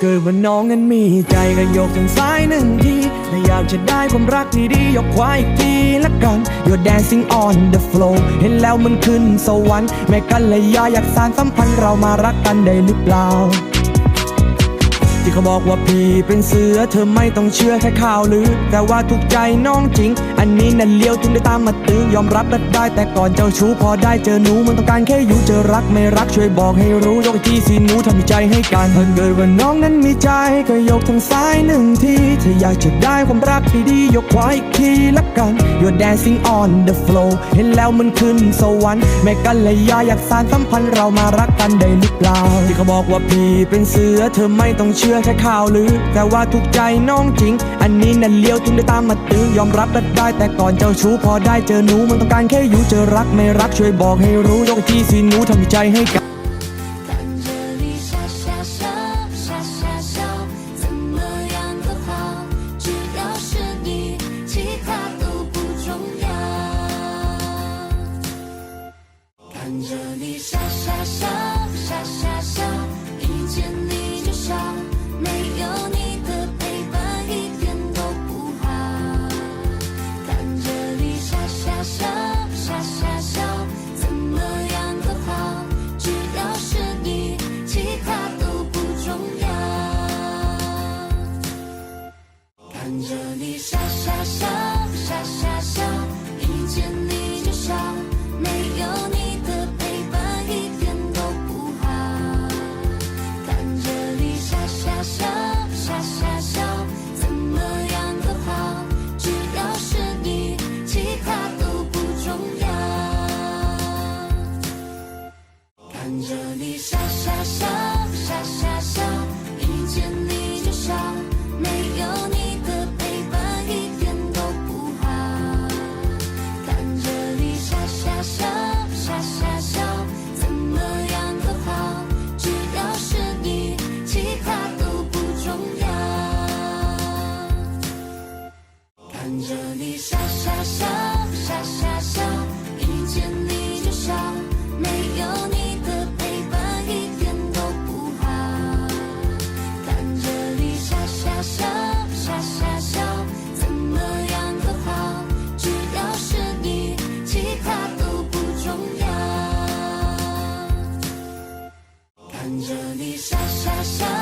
เกิดว่าน้องนั้นมีใจก็ยกทางซ้ายหนึ่งทีถ้าอยากจะได้ความรักที่ดียกขวาอีกทีละกัน You're dancing on the floor เห็นแล้วมันขึ้นสวรรค์แม่กันเลยยาอยากสานสัมพันธ์เรามารักกันได้หรือเปล่า ที่เขาบอกว่าพี่เป็นเสือเธอไม่ต้องเชื่อแค่ข่าวลือ แต่ว่าถูกใจน้องจริง อันนี้นั่นเลี้ยวถึงได้ตามมาตื้อยอมรับและได้แต่ก่อนเจ้าชู้พอได้เจอหนูมันต้องการแค่อยู่เจอรักไม่รักช่วยบอกให้รู้ยกอีกทีหนูทำใจให้กันถ้าเกิดว่าน้องนั้นมีใจก็ยกทางซ้ายหนึ่งทีถ้าอยากจะได้ความรักดีๆยกขวาอีกทีละกัน You're dancing on the floor เห็นแล้วมันขึ้นสวรรค์แม่กันเลยยาอยากสานสัมพันธ์เรามารักกันได้หรือเปล่าที่เขาบอกว่าพี่เป็นเสือเธอไม่ต้องเชืแค่ข่าวลือ แต่ว่าถูกใจน้องจริง อันนี้นั่นเลี้ยวถึงได้ตามมาตื้อยอมรับและได้แต่ก่อนเจ้าชู้พอได้เจอหนูมันต้องการแค่อยู่เจอรักไม่รักช่วยบอกให้รู้ยกอีกทีสิหนูทำใจให้กัน 看着你傻傻笑， 和你傻傻笑傻傻笑一见你就笑没有你的陪伴一点都不好看着你傻傻笑傻傻笑怎么样都好只要是你其他都不重要看着你傻傻笑你傻傻笑傻傻笑一见你就笑没有你的陪伴一点都不好看着你傻傻笑傻傻笑怎么样都好只要是你其他都不重要看着你傻傻笑